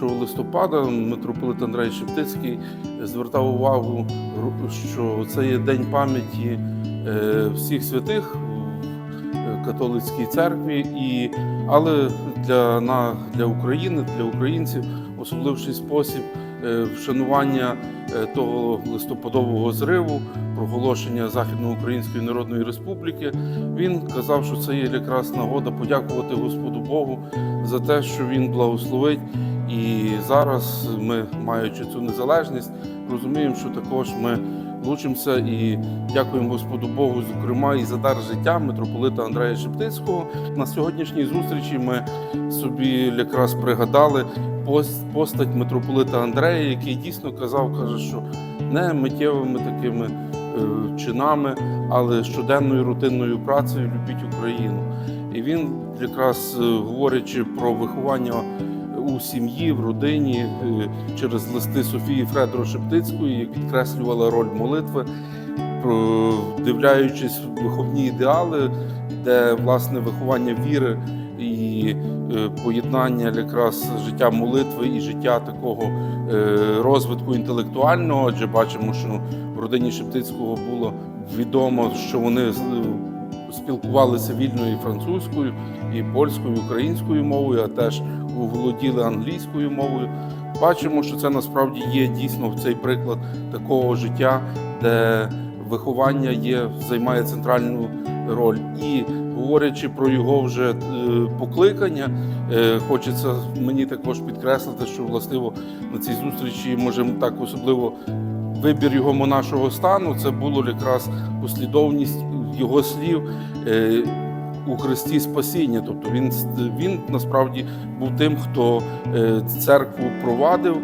листопада митрополит Андрей Шептицький звертав увагу, що це є день пам'яті е, всіх святих в е, католицькій церкві, і, але для, на, для України, для українців особливший спосіб е, вшанування того листопадового зриву, проголошення Західноукраїнської Народної Республіки. Він казав, що це є якраз нагода подякувати Господу Богу за те, що він благословить. І зараз ми, маючи цю незалежність, розуміємо, що також ми лучимося і дякуємо Господу Богу, зокрема, і за дар життя митрополита Андрея Шептицького. На сьогоднішній зустрічі ми собі якраз пригадали постать митрополита Андрея, який дійсно казав, каже, що не миттєвими такими е, чинами, але щоденною рутинною працею любіть Україну. І він якраз е, говорячи про виховання у сім'ї, в родині е, через листи Софії Фредро Шептицької, як підкреслювала роль молитви, в виховні ідеали, де власне виховання віри і е, поєднання якраз життя молитви і життя такого е, розвитку інтелектуального, адже бачимо, що в родині Шептицького було відомо, що вони спілкувалися вільно і французькою, і польською, і українською мовою, а теж володіли англійською мовою. Бачимо, що це насправді є дійсно цей приклад такого життя, де виховання є, займає центральну роль. І говорячи про його вже е, покликання, е, хочеться мені також підкреслити, що властиво на цій зустрічі можемо так особливо вибір його монашого стану. Це було якраз послідовність його слів. У Христі спасіння, тобто він він насправді був тим, хто е, церкву провадив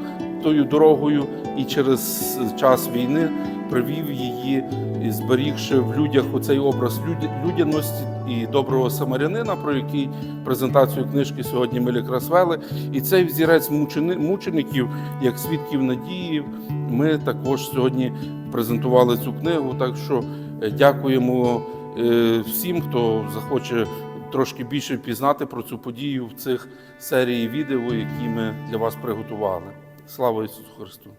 тою дорогою і через час війни привів її, зберігши в людях оцей образ людяності і доброго самарянина, про який презентацію книжки сьогодні ми якраз вели. І цей взірець мучеників, як свідків надії, ми також сьогодні презентували цю книгу. Так що е, дякуємо всім, хто захоче трошки більше пізнати про цю подію в цих серії відео, які ми для вас приготували. Слава Ісусу Христу!